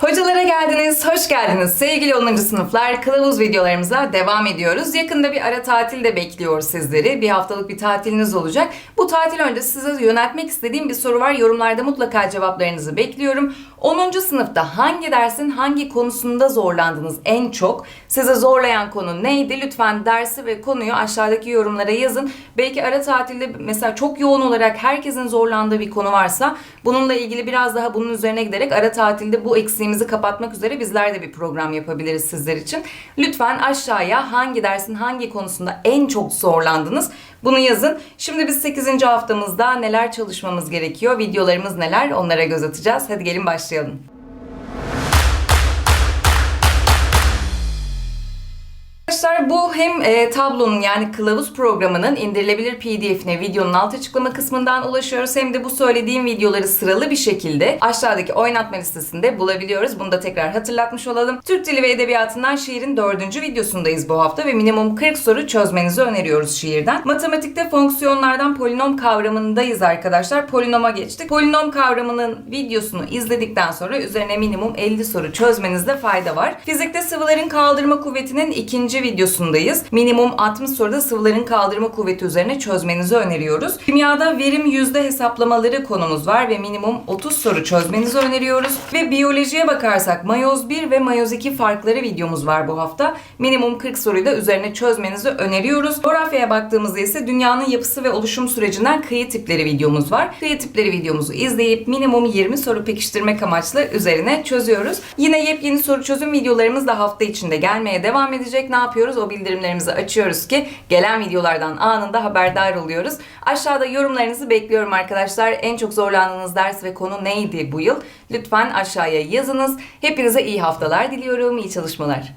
Hocalara geldiniz, hoş geldiniz. Sevgili 10. sınıflar, kılavuz videolarımıza devam ediyoruz. Yakında bir ara tatil de bekliyor sizleri. Bir haftalık bir tatiliniz olacak. Bu tatil öncesi size yöneltmek istediğim bir soru var. Yorumlarda mutlaka cevaplarınızı bekliyorum. 10. sınıfta hangi dersin hangi konusunda zorlandınız en çok? Size zorlayan konu neydi? Lütfen dersi ve konuyu aşağıdaki yorumlara yazın. Belki ara tatilde mesela çok yoğun olarak herkesin zorlandığı bir konu varsa bununla ilgili biraz daha bunun üzerine giderek ara tatilde bu eksiğimizi kapatmak üzere bizler de bir program yapabiliriz sizler için. Lütfen aşağıya hangi dersin hangi konusunda en çok zorlandınız bunu yazın. Şimdi biz 8. haftamızda neler çalışmamız gerekiyor, videolarımız neler onlara göz atacağız. Hadi gelin başlayalım. Arkadaşlar bu hem e, tablonun yani kılavuz programının indirilebilir pdf'ine videonun alt açıklama kısmından ulaşıyoruz. Hem de bu söylediğim videoları sıralı bir şekilde aşağıdaki oynatma listesinde bulabiliyoruz. Bunu da tekrar hatırlatmış olalım. Türk Dili ve Edebiyatı'ndan şiirin dördüncü videosundayız bu hafta ve minimum 40 soru çözmenizi öneriyoruz şiirden. Matematikte fonksiyonlardan polinom kavramındayız arkadaşlar. Polinoma geçtik. Polinom kavramının videosunu izledikten sonra üzerine minimum 50 soru çözmenizde fayda var. Fizikte sıvıların kaldırma kuvvetinin ikinci videosundayız. Minimum 60 soruda sıvıların kaldırma kuvveti üzerine çözmenizi öneriyoruz. Kimyada verim yüzde hesaplamaları konumuz var ve minimum 30 soru çözmenizi öneriyoruz. Ve biyolojiye bakarsak mayoz 1 ve mayoz 2 farkları videomuz var bu hafta. Minimum 40 soruyu da üzerine çözmenizi öneriyoruz. Coğrafyaya baktığımızda ise dünyanın yapısı ve oluşum sürecinden kıyı tipleri videomuz var. Kıyı tipleri videomuzu izleyip minimum 20 soru pekiştirmek amaçlı üzerine çözüyoruz. Yine yepyeni soru çözüm videolarımız da hafta içinde gelmeye devam edecek. Ne yapıyoruz? O bildirimlerimizi açıyoruz ki gelen videolardan anında haberdar oluyoruz. Aşağıda yorumlarınızı bekliyorum arkadaşlar. En çok zorlandığınız ders ve konu neydi bu yıl? Lütfen aşağıya yazınız. Hepinize iyi haftalar diliyorum. İyi çalışmalar.